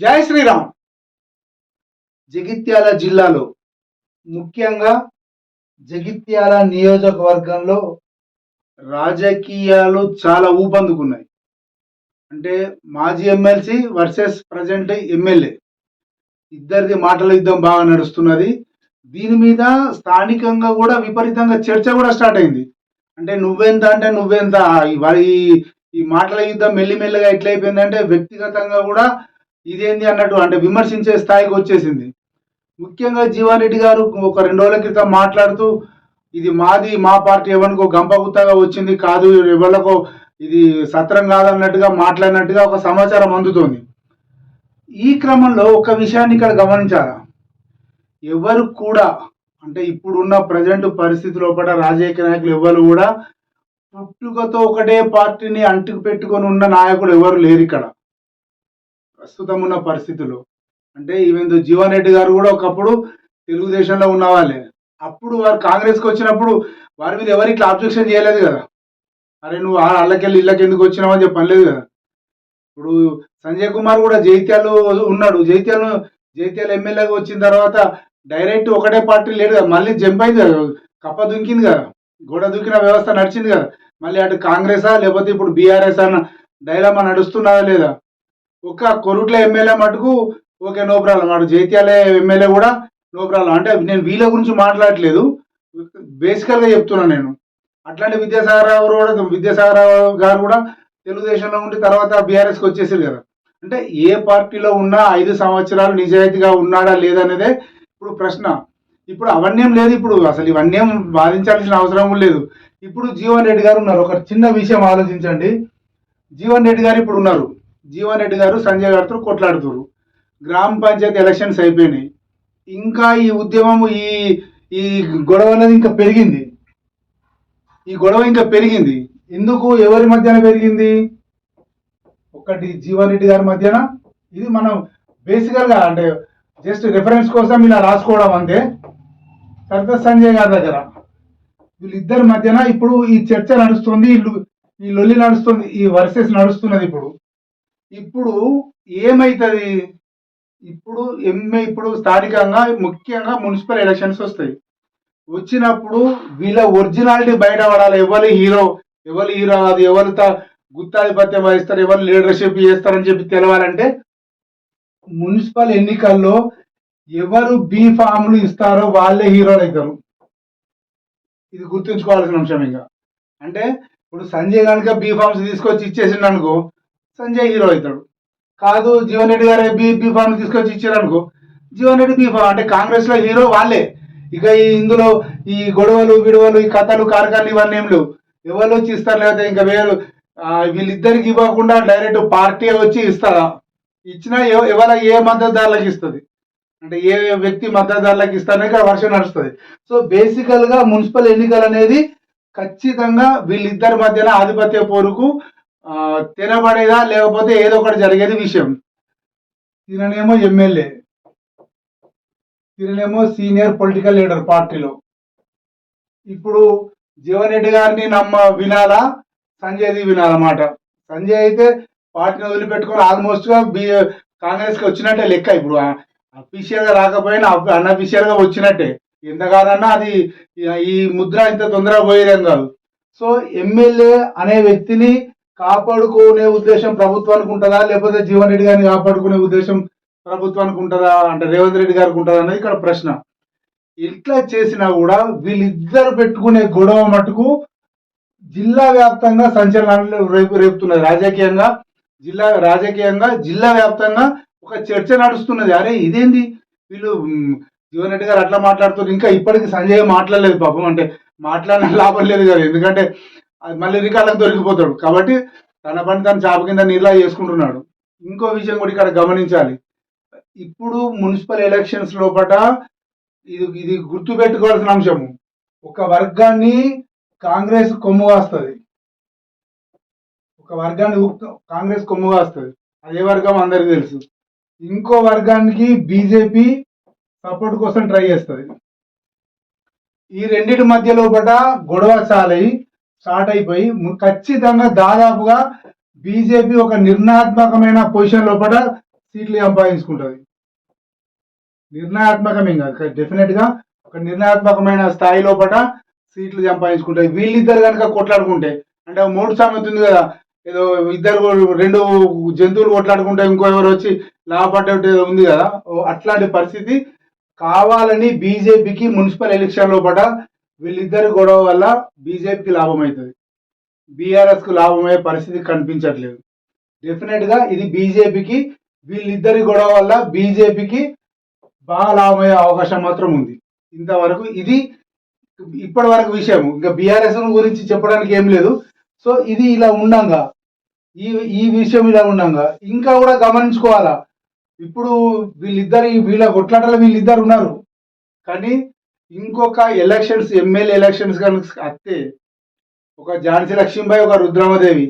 జై శ్రీరామ్. జగిత్యాల జిల్లాలో ముఖ్యంగా జగిత్యాల నియోజకవర్గంలో రాజకీయాలు చాలా ఊపందుకున్నాయి. అంటే మాజీ ఎమ్మెల్సీ వర్సెస్ ప్రజెంట్ ఎమ్మెల్యే. ఇద్దరిది మాటల యుద్ధం బాగా నడుస్తున్నది. దీని మీద స్థానికంగా కూడా విపరీతంగా చర్చ కూడా స్టార్ట్ అయింది. అంటే నువ్వెంత అంటే నువ్వెంత? ఈ ఈ ఈ మాటల యుద్ధం మెల్లిమెల్లిగా ఎట్లయిపోయిందంటే వ్యక్తిగతంగా కూడా ఇదేంది అన్నట్టు అంటే విమర్శించే స్థాయికి వచ్చేసింది. ముఖ్యంగా జీవన్ రెడ్డి గారు ఒక రెండు రోజుల క్రితం మాట్లాడుతూ ఇది మాది మా పార్టీ ఎవరికో గంపగుత్తగా వచ్చింది కాదు ఎవరికో ఇది సత్రం కాదన్నట్టుగా మాట్లాడినట్టుగా ఒక సమాచారం అందుతోంది. ఈ క్రమంలో ఒక విషయాన్ని ఇక్కడ గమనించాలా? ఎవరు కూడా అంటే ఇప్పుడున్న ప్రజెంట్ పరిస్థితి లోపల రాజకీయ నాయకులు ఎవరు కూడా పుట్టుకతో ఒకటే పార్టీని అంటుకు పెట్టుకొని ఉన్న నాయకుడు ఎవరు లేరు ఇక్కడ. ప్రస్తుతం ఉన్న పరిస్థితులు. అంటే ఈవెన్ జీవన్ రెడ్డి గారు కూడా ఒకప్పుడు తెలుగుదేశంలో ఉన్న వాళ్ళే అప్పుడు వారు కాంగ్రెస్కి వచ్చినప్పుడు వారి మీద ఎవరు ఇట్లా అబ్జెక్షన్ చేయలేదు కదా. అరే నువ్వు వాళ్ళకెళ్ళి ఇళ్ళకి ఎందుకు వచ్చినావు అని చెప్పి కదా. ఇప్పుడు సంజయ్ కుమార్ కూడా జైత్యాలు ఉన్నాడు. జైత్యాలు జైత్యాలు ఎమ్మెల్యేగా వచ్చిన తర్వాత డైరెక్ట్ ఒకటే పార్టీ లేడు కదా. మళ్ళీ జంప్ అయింది కదా. కప్ప దుంకింది కదా. గోడ దూకిన వ్యవస్థ నడిచింది కదా. మళ్ళీ అటు కాంగ్రెసా లేకపోతే ఇప్పుడు బీఆర్ఎస్ అన్న డైలామా నడుస్తున్నదా లేదా? ఒక్క కొరుట్ల ఎమ్మెల్యే మటుకు ఓకే నో ప్రాబ్లం. అటు జైత్యాల ఎమ్మెల్యే కూడా నో ప్రాబ్లం. అంటే నేను వీళ్ళ గురించి మాట్లాడట్లేదు. బేసికల్గా చెప్తున్నాను నేను. అట్లాంటి విద్యాసాగర్ రావు కూడా విద్యాసాగర్ రావు గారు కూడా తెలుగుదేశంలో ఉండి తర్వాత బీఆర్ఎస్కి వచ్చేసారు కదా. అంటే ఏ పార్టీలో ఉన్నా ఐదు సంవత్సరాలు నిజాయితీగా ఉన్నాడా లేదనేదే ఇప్పుడు ప్రశ్న. ఇప్పుడు అవన్నీ లేదు ఇప్పుడు. అసలు ఇవన్నీ బాధించాల్సిన అవసరం లేదు. ఇప్పుడు జీవన్ రెడ్డి గారు ఉన్నారు. ఒక చిన్న విషయం ఆలోచించండి. జీవన్ రెడ్డి గారు ఇప్పుడు ఉన్నారు. జీవన్ రెడ్డి గారు సంజయ్ గారితో కొట్లాడుతున్నారు గ్రామ పంచాయతీ ఎలక్షన్స్ అయిపోయినాయి. ఇంకా ఈ ఉద్యమం ఈ ఈ గొడవ అనేది ఇంకా పెరిగింది. ఈ గొడవ ఇంకా పెరిగింది. ఎందుకు? ఎవరి మధ్యన పెరిగింది? ఒకటి జీవన్ రెడ్డి గారి మధ్యన. ఇది మనం బేసికల్గా అంటే జస్ట్ రిఫరెన్స్ కోసం ఇలా రాసుకోవడం అంతే తర్వాత సంజయ్ గారి దగ్గర. వీళ్ళిద్దరి మధ్యన ఇప్పుడు ఈ చర్చ నడుస్తుంది ఈ లొల్లి నడుస్తుంది ఈ వర్సెస్ నడుస్తున్నది ఇప్పుడు. ఇప్పుడు ఏమైతుంది? ఇప్పుడు ఎంఏ ఇప్పుడు స్థానికంగా ముఖ్యంగా మున్సిపల్ ఎలక్షన్స్ వస్తాయి. వచ్చినప్పుడు వీళ్ళ ఒరిజినాలిటీ బయట పడాలి. ఎవరి హీరో ఎవరు హీరో కాదు ఎవరు గుత్తాధిపత్యం వహిస్తారు ఎవరు లీడర్షిప్ చేస్తారని చెప్పి తెలవాలంటే మున్సిపల్ ఎన్నికల్లో ఎవరు బీ ఫామ్లు ఇస్తారో వాళ్ళే హీరోలు అవుతారు. ఇది గుర్తుంచుకోవాల్సిన అంశం ఇంకా. అంటే ఇప్పుడు సంజయ్ కనుక బీ ఫామ్స్ తీసుకొచ్చి ఇచ్చేసిండు అనుకో సంజయ్ హీరో అవుతాడు. కాదు జీవన్ రెడ్డి గారే బీ బీ ఫామ్ తీసుకొచ్చి ఇచ్చారు అనుకో జీవన్ రెడ్డి బీ ఫామ్ అంటే కాంగ్రెస్లో హీరో వాళ్ళే. ఇక ఈ ఇందులో ఈ గొడవలు విడవలు ఈ కథలు కారకాలు ఇవన్నీ ఏం లేవు. ఎవరు వచ్చి ఇస్తారు లేకపోతే ఇంకా వేరు వీళ్ళిద్దరికి ఇవ్వకుండా డైరెక్ట్ పార్టీ వచ్చి ఇస్తారా? ఇచ్చినా ఎవ- ఎవర ఏ మద్దతుదారులకు ఇస్తుంది? అంటే ఏ వ్యక్తి మద్దతుదారులకు ఇస్తారని ఇక్కడ వర్షం నడుస్తుంది. సో బేసికల్గా మున్సిపల్ ఎన్నికలు అనేది ఖచ్చితంగా వీళ్ళిద్దరి మధ్యన ఆధిపత్య పోరుకు తినబడేదా లేకపోతే ఏదో ఒకటి జరిగేది విషయం. తిననేమో ఎమ్మెల్యే. తిననేమో సీనియర్ పొలిటికల్ లీడర్ పార్టీలో. ఇప్పుడు జీవన్ రెడ్డి గారిని నమ్మ వినాలా? సంజయ్ది వినాలన్నమాట. సంజయ్ అయితే పార్టీని వదిలిపెట్టుకొని ఆల్మోస్ట్గా బి కాంగ్రెస్కి వచ్చినట్టే లెక్క ఇప్పుడు. అఫీషియల్గా రాకపోయినా అన్అఫీషియల్గా వచ్చినట్టే. ఎంతగానన్నా అది ఈ- ఈ ముద్ర ఇంత తొందరగా పోయేదేం కాదు. సో ఎమ్మెల్యే అనే వ్యక్తిని కాపాడుకునే ఉద్దేశం ప్రభుత్వానికి ఉంటుందా? లేకపోతే జీవన్ రెడ్డి గారిని కాపాడుకునే ఉద్దేశం ప్రభుత్వానికి ఉంటుందా? అంటే రేవంత్ రెడ్డి గారికి ఉంటుందా అనేది ఇక్కడ ప్రశ్న. ఇట్లా చేసినా కూడా వీళ్ళిద్దరు పెట్టుకునే గొడవ మటుకు జిల్లా వ్యాప్తంగా సంచలనాలు రేపు రేపుతున్నది. రాజకీయంగా జిల్లా రాజకీయంగా జిల్లా వ్యాప్తంగా ఒక చర్చ నడుస్తున్నది. అరే ఇదేంది? వీళ్ళు జీవన్ రెడ్డి గారు అట్లా మాట్లాడుతున్నారు. ఇంకా ఇప్పటికి సంజయ్ మాట్లాడలేదు పాపం. అంటే మాట్లాడిన లాభం లేదు కదా. ఎందుకంటే అది మళ్ళీ రికార్డులకు దొరికిపోతాడు. కాబట్టి తన పని తన చాప కింద నీళ్ళ చేసుకుంటున్నాడు. ఇంకో విషయం కూడా ఇక్కడ గమనించాలి. ఇప్పుడు మున్సిపల్ ఎలక్షన్స్ లోపట ఇది ఇది గుర్తు పెట్టుకోవాల్సిన అంశము. ఒక వర్గాన్ని కాంగ్రెస్ కొమ్ము వస్తుంది ఒక వర్గాన్ని కాంగ్రెస్ కొమ్ము వస్తుంది అదే వర్గం? అందరికీ తెలుసు. ఇంకో వర్గానికి బీజేపీ సపోర్ట్ కోసం ట్రై చేస్తుంది. ఈ రెండింటి మధ్యలో గొడవ చాలై స్టార్ట్ అయిపోయి ఖచ్చితంగా దాదాపుగా బీజేపీ ఒక నిర్ణయాత్మకమైన పొజిషన్ లోపల సీట్లు సంపాదించుకుంటుంది. నిర్ణయాత్మకమే కాదు డెఫినెట్గా ఒక నిర్ణయాత్మకమైన స్థాయి లోపల సీట్లు సంపాదించుకుంటాయి వీళ్ళిద్దరు కనుక కొట్లాడుకుంటే అంటే మూడు సామెత ఉంది కదా ఏదో ఇద్దరు రెండు జంతువులు కొట్లాడుకుంటే ఇంకో ఎవరు వచ్చి లాభపడ్డ ఉంది కదా ఓ అట్లాంటి పరిస్థితి కావాలని బీజేపీకి మున్సిపల్ ఎలక్షన్ లోపల వీళ్ళిద్దరి గొడవ వల్ల బీజేపీకి లాభం అవుతుంది బీఆర్ఎస్కు లాభం లాభమయ్యే పరిస్థితి కనిపించట్లేదు. డెఫినెట్గా ఇది బీజేపీకి వీళ్ళిద్దరి గొడవ వల్ల బీజేపీకి బాగా లాభమయ్యే అవకాశం మాత్రం ఉంది. ఇంతవరకు ఇది ఇప్పటి వరకు విషయం ఇంకా బీఆర్ఎస్ గురించి చెప్పడానికి ఏం లేదు. సో ఇది ఇలా ఉండంగా. ఈ ఈ విషయం ఇలా ఉండంగా. ఇంకా కూడా గమనించుకోవాలా? ఇప్పుడు వీళ్ళిద్దరు వీళ్ళ కొట్లాటలు వీళ్ళిద్దరు ఉన్నారు. కానీ ఇంకొక ఎలక్షన్స్ ఎమ్మెల్యే ఎలక్షన్స్ కనుక వస్తే ఒక ఝాన్సీ లక్ష్మీబాయి ఒక రుద్రమదేవి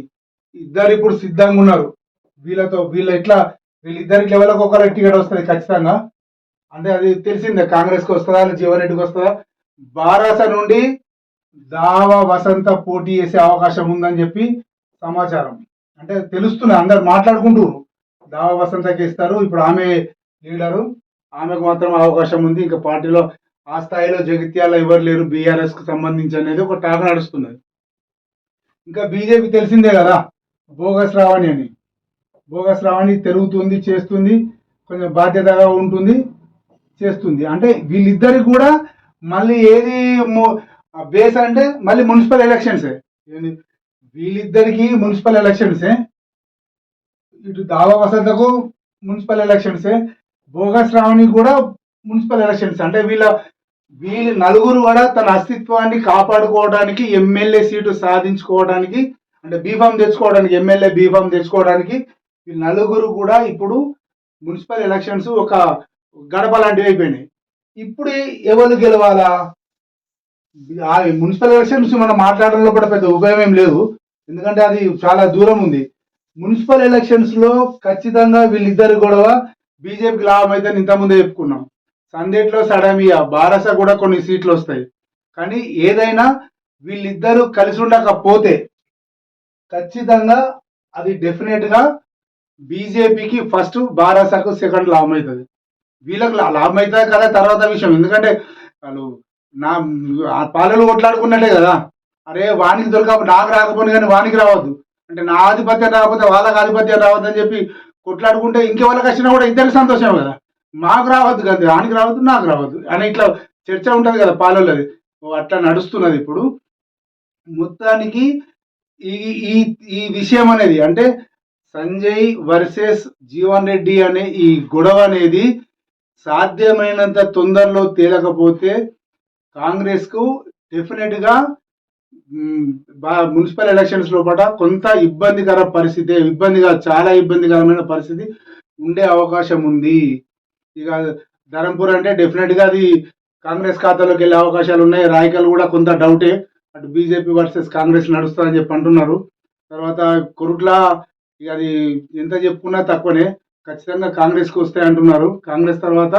ఇద్దరు ఇప్పుడు సిద్ధంగా ఉన్నారు. వీళ్ళతో వీళ్ళ ఇట్లా వీళ్ళిద్దరికి లెవెల్కి ఒక టికెట్ వస్తుంది ఖచ్చితంగా? అంటే అది తెలిసిందే కాంగ్రెస్కి వస్తుందా జీవన్ రెడ్డికి వస్తుందా? బారాస నుండి దావా వసంత పోటీ చేసే అవకాశం ఉందని చెప్పి సమాచారం. అంటే తెలుస్తున్నా అందరు మాట్లాడుకుంటున్నారు దావా వసంతకి ఇస్తారు. ఇప్పుడు ఆమె లీడరు ఆమెకు మాత్రం అవకాశం ఉంది. ఇంకా పార్టీలో ఆ స్థాయిలో జగిత్యాల ఎవరు లేరు బీఆర్ఎస్కి సంబంధించి అనేది ఒక టాక్ నడుస్తున్నది. ఇంకా బీజేపీ తెలిసిందే కదా బోగస్ రావణి అని. బోగస్ రావణి తిరుగుతుంది చేస్తుంది కొంచెం బాధ్యతగా ఉంటుంది చేస్తుంది. అంటే వీళ్ళిద్దరికి కూడా మళ్ళీ ఏది బేస్ అంటే మళ్ళీ మున్సిపల్ ఎలక్షన్సే వీళ్ళిద్దరికీ వీళ్ళిద్దరికి మున్సిపల్ ఎలక్షన్సే ఇటు దావా వసంతకు మున్సిపల్ ఎలక్షన్సే బోగస్ రావణి కూడా మున్సిపల్ ఎలక్షన్స్ అంటే వీళ్ళ వీళ్ళు నలుగురు కూడా తన అస్తిత్వాన్ని కాపాడుకోవడానికి ఎమ్మెల్యే సీటు సాధించుకోవడానికి అంటే బీఫామ్ తెచ్చుకోవడానికి ఎమ్మెల్యే బీఫామ్ తెచ్చుకోవడానికి ఈ నలుగురు కూడా ఇప్పుడు మున్సిపల్ ఎలక్షన్స్ ఒక గడప లాంటివి అయిపోయినాయి. ఇప్పుడు ఎవరు గెలవాలా? ఆ మున్సిపల్ ఎలక్షన్స్ మనం మాట్లాడడంలో కూడా పెద్ద ఉపయోగం ఏం లేదు. ఎందుకంటే అది చాలా దూరం ఉంది. మున్సిపల్ ఎలక్షన్స్లో ఖచ్చితంగా వీళ్ళిద్దరు గొడవ బీజేపీకి లాభం అయితే ఇంతకుముందే చెప్పుకున్నాం. సందేట్లో సడమియా బారస కూడా కొన్ని సీట్లు వస్తాయి. కానీ ఏదైనా వీళ్ళిద్దరూ కలిసి ఉండకపోతే ఖచ్చితంగా అది డెఫినెట్గా బీజేపీకి ఫస్ట్ బారాసకు సెకండ్ లాభం అవుతుంది వీళ్ళకి లా- లాభం అవుతుంది కదా తర్వాత విషయం. ఎందుకంటే వాళ్ళు నా పాలలు కొట్లాడుకున్నట్టే కదా. అరే వానికి దొరక నాకు రాకపోయినా కానీ వానికి రావద్దు. అంటే నా ఆధిపత్యం రాకపోతే వాళ్ళకి ఆధిపత్యం రావద్దని చెప్పి కొట్లాడుకుంటే ఇంకెవరికి వచ్చినా కూడా ఇద్దరికి సంతోషం కదా. మాకు రావద్దు కదా ఆనికి రావద్దు నాకు రావద్దు. అని ఇట్లా చర్చ ఉంటుంది కదా పాలలోది అట్లా నడుస్తున్నది ఇప్పుడు. మొత్తానికి ఈ ఈ ఈ విషయం అనేది అంటే సంజయ్ వర్సెస్ జీవన్ రెడ్డి అనే ఈ గొడవ అనేది సాధ్యమైనంత తొందరలో తేలకపోతే కాంగ్రెస్కు డెఫినెట్గా బా- మున్సిపల్ ఎలక్షన్స్ లోపల కొంత ఇబ్బందికర పరిస్థితి ఇబ్బందిగా చాలా ఇబ్బందికరమైన పరిస్థితి ఉండే అవకాశం ఉంది. ఇక ధరంపూర్ అంటే డెఫినెట్గా అది కాంగ్రెస్ ఖాతాలోకి వెళ్ళే అవకాశాలు ఉన్నాయి. రాయకల్ కూడా కొంత డౌటే. అటు బీజేపీ వర్సెస్ కాంగ్రెస్ నడుస్తుందని చెప్పి అంటున్నారు. తర్వాత కొరుట్ల ఇక అది ఎంత చెప్పుకున్నా తక్కువనే. ఖచ్చితంగా కాంగ్రెస్కి వస్తాయి అంటున్నారు. కాంగ్రెస్ తర్వాత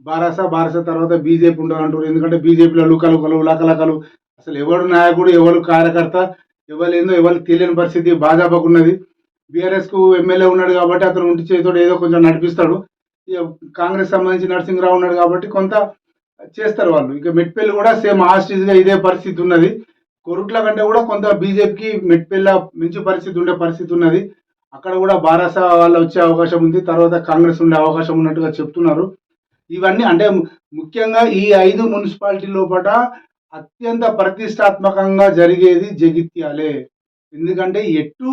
బారాస బారాస తర్వాత బీజేపీ ఉండదు అంటున్నారు. ఎందుకంటే బీజేపీలో లుకలు కలు లకలకలు అసలు ఎవడు నాయకుడు ఎవరు కార్యకర్త ఎవరు ఎవరు తెలియని పరిస్థితి. భాజపాకు బీఆర్ఎస్కు ఎమ్మెల్యే ఉన్నాడు కాబట్టి అతను ఉంటి చేతోడు ఏదో కొంచెం నడిపిస్తాడు. కాంగ్రెస్ సంబంధించి నరసింహరావు ఉన్నాడు కాబట్టి కొంత చేస్తారు వాళ్ళు. ఇక మెట్పల్లి కూడా సేమ్ ఆస్టిజ్గా ఇదే పరిస్థితి ఉన్నది. కొరుట్ల కంటే కూడా కొంత బీజేపీకి మెట్పల్లి మించి పరిస్థితి ఉండే పరిస్థితి ఉన్నది. అక్కడ కూడా బారాస వాళ్ళు వచ్చే అవకాశం ఉంది. తర్వాత కాంగ్రెస్ ఉండే అవకాశం ఉన్నట్టుగా చెప్తున్నారు. ఇవన్నీ అంటే ముఖ్యంగా ఈ ఐదు మున్సిపాలిటీ లోపల అత్యంత ప్రతిష్టాత్మకంగా జరిగేది జగిత్యాలే. ఎందుకంటే ఎటు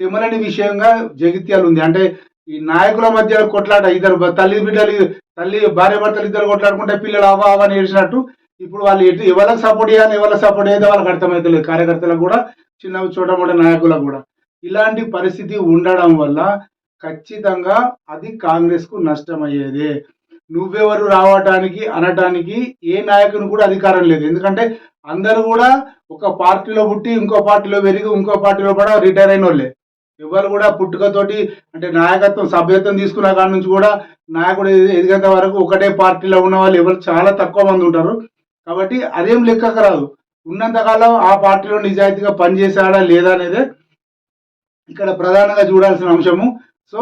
తెమలని విషయంగా జగిత్యాలు ఉంది. అంటే ఈ నాయకుల మధ్య కొట్లాట ఇద్దరు తల్లి బిడ్డలు తల్లి భార్య భర్తలు ఇద్దరు కొట్లాడుకుంటే పిల్లలు అవ అవని అని ఏడ్చినట్టు ఇప్పుడు వాళ్ళు ఎటు ఎవరికి సపోర్ట్ చేయాలి ఎవరికి సపోర్ట్ చేయాలి వాళ్ళకి అర్థమవుతలేదు కార్యకర్తలకు కూడా చిన్న చోటమోట నాయకులకు కూడా. ఇలాంటి పరిస్థితి ఉండడం వల్ల ఖచ్చితంగా అది కాంగ్రెస్కు నష్టమయ్యేదే. నువ్వెవరు రావటానికి అనటానికి ఏ నాయకుని కూడా అధికారం లేదు. ఎందుకంటే అందరూ కూడా ఒక పార్టీలో పుట్టి ఇంకో పార్టీలో పెరిగి ఇంకో పార్టీలో కూడా రిటైర్ అయిన వాళ్ళే ఎవరు కూడా పుట్టుకతోటి అంటే నాయకత్వం సభ్యత్వం తీసుకున్న కాడ నుంచి కూడా నాయకుడు ఎదిగేంత వరకు ఒకటే పార్టీలో ఉన్న వాళ్ళు ఎవరు చాలా తక్కువ మంది ఉంటారు. కాబట్టి అదేం లెక్కకు రాదు. ఉన్నంతకాలం ఆ పార్టీలో నిజాయితీగా పనిచేశాడా లేదా అనేది ఇక్కడ ప్రధానంగా చూడాల్సిన అంశము. సో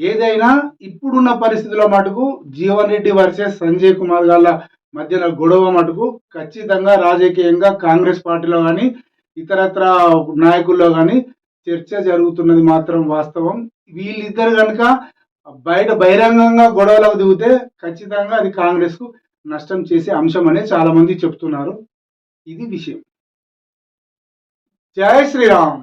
ఏదైనా ఇప్పుడున్న పరిస్థితుల్లో మటుకు జీవన్ రెడ్డి వర్సెస్ సంజయ్ కుమార్ గాళ్ళ మధ్యన గొడవ మటుకు ఖచ్చితంగా రాజకీయంగా కాంగ్రెస్ పార్టీలో కానీ ఇతరత్ర నాయకుల్లో కానీ చర్చ జరుగుతున్నది మాత్రం వాస్తవం. వీళ్ళిద్దరు కనుక బయట బహిరంగంగా గొడవలకు దిగితే ఖచ్చితంగా అది కాంగ్రెస్కు నష్టం చేసే అంశం అనే చాలా మంది చెప్తున్నారు. ఇది విషయం. జై శ్రీరామ్.